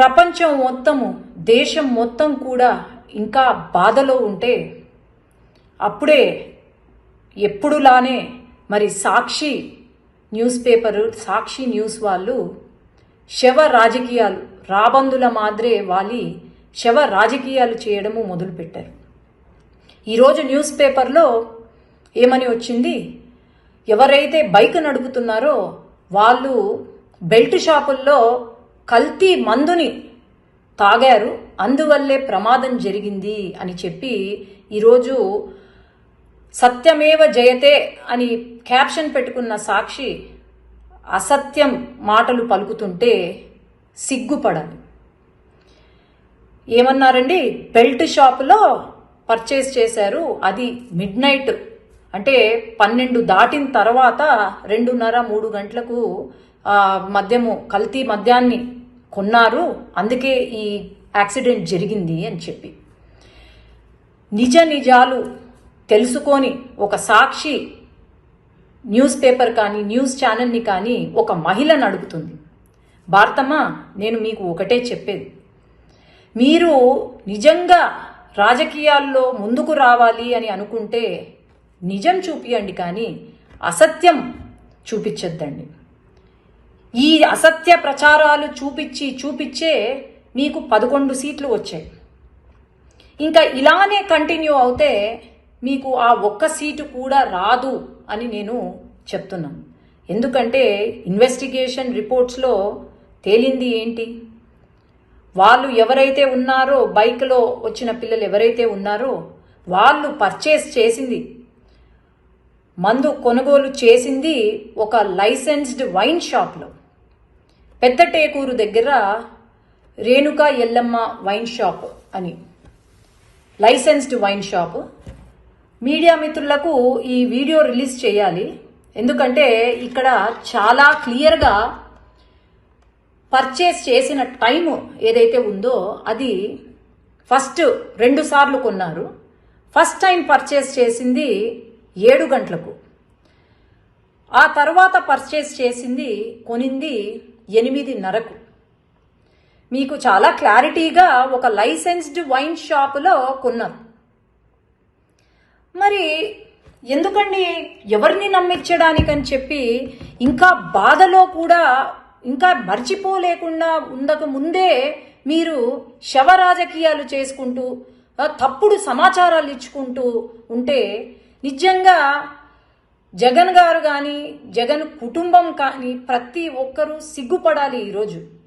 ప్రపంచం మొత్తము దేశం మొత్తం కూడా ఇంకా బాధలో ఉంటే అప్పుడే ఎప్పుడులానే మరి Sakshi news paper Sakshi news వాళ్ళు శవ రాజకీయాలు రాబందుల మాదిరే వాలి శవ రాజకీయాలు చేయడము మొదలుపెట్టారు. ఈరోజు న్యూస్ పేపర్లో ఏమని వచ్చింది? ఎవరైతే బైక్ నడుపుతున్నారో వాళ్ళు బెల్ట్ షాపుల్లో కల్తీ మందుని తాగారు. అందువల్లే ప్రమాదం జరిగింది అని చెప్పి ఈరోజు సత్యమేవ జయతే అని క్యాప్షన్ పెట్టుకున్న సాక్షి అసత్యం మాటలు పలుకుతుంటే సిగ్గుపడను. ఏమన్నారండి? బెల్ట్ షాపులో పర్చేస్ చేశారు. అది మిడ్ నైట్ అంటే పన్నెండు దాటిన తర్వాత రెండున్నర మూడు గంటలకు మద్యము కల్తీ మద్యాన్ని కొన్నారు అందుకే ఈ యాక్సిడెంట్ జరిగింది అని చెప్పి. నిజ నిజాలు తెలుసుకొని ఒక సాక్షి న్యూస్ పేపర్ కానీ న్యూస్ ఛానల్ని కానీ ఒక మహిళను అడుగుతుంది. భారతమ్మ నేను మీకు ఒకటే చెప్పేది. మీరు నిజంగా రాజకీయాల్లో ముందుకు రావాలి అని అనుకుంటే నిజం చూపియండి కానీ అసత్యం చూపించొద్దండి. ఈ అసత్య ప్రచారాలు చూపించి చూపించే మీకు పదకొండు సీట్లు వచ్చాయి. ఇంకా ఇలానే కంటిన్యూ అవుతే మీకు ఆ ఒక్క సీటు కూడా రాదు అని నేను చెప్తున్నాను. ఎందుకంటే ఇన్వెస్టిగేషన్ రిపోర్ట్స్లో తేలింది ఏంటి? వాళ్ళు ఎవరైతే ఉన్నారో బైక్లో వచ్చిన పిల్లలు ఎవరైతే ఉన్నారో వాళ్ళు పర్చేస్ చేసింది. మందు కొనుగోలు చేసింది ఒక లైసెన్స్డ్ వైన్ షాప్లో పెద్ద టేకూరు దగ్గర రేణుకా ఎల్లమ్మ వైన్ షాప్ అని. Licensed wine shop. మీడియా మిత్రులకు ఈ వీడియో రిలీజ్ చేయాలి. ఎందుకంటే ఇక్కడ చాలా క్లియర్గా పర్చేస్ చేసిన టైం ఏదైతే ఉందో అది ఫస్ట్ రెండు సార్లు కొన్నారు. ఫస్ట్ టైం పర్చేస్ చేసింది ఏడు గంటలకు. ఆ తర్వాత పర్చేస్ చేసింది కొనింది ఎనిమిదిన్నరకు మీకు చాలా క్లారిటీగా ఒక లైసెన్స్డ్ వైన్ షాపులో కొన్నారు మరి ఎందుకండి ఎవరిని నమ్మించడానికని చెప్పి ఇంకా బాధలో కూడా ఇంకా మర్చిపోలేకుండా ఉండక ముందే మీరు శవ రాజకీయాలు చేసుకుంటూ తప్పుడు సమాచారాలు ఇచ్చుకుంటూ ఉంటే నిజంగా జగన్ గారు కానీ జగన్ కుటుంబం కానీ ప్రతి ఒక్కరూ సిగ్గుపడాలి ఈరోజు.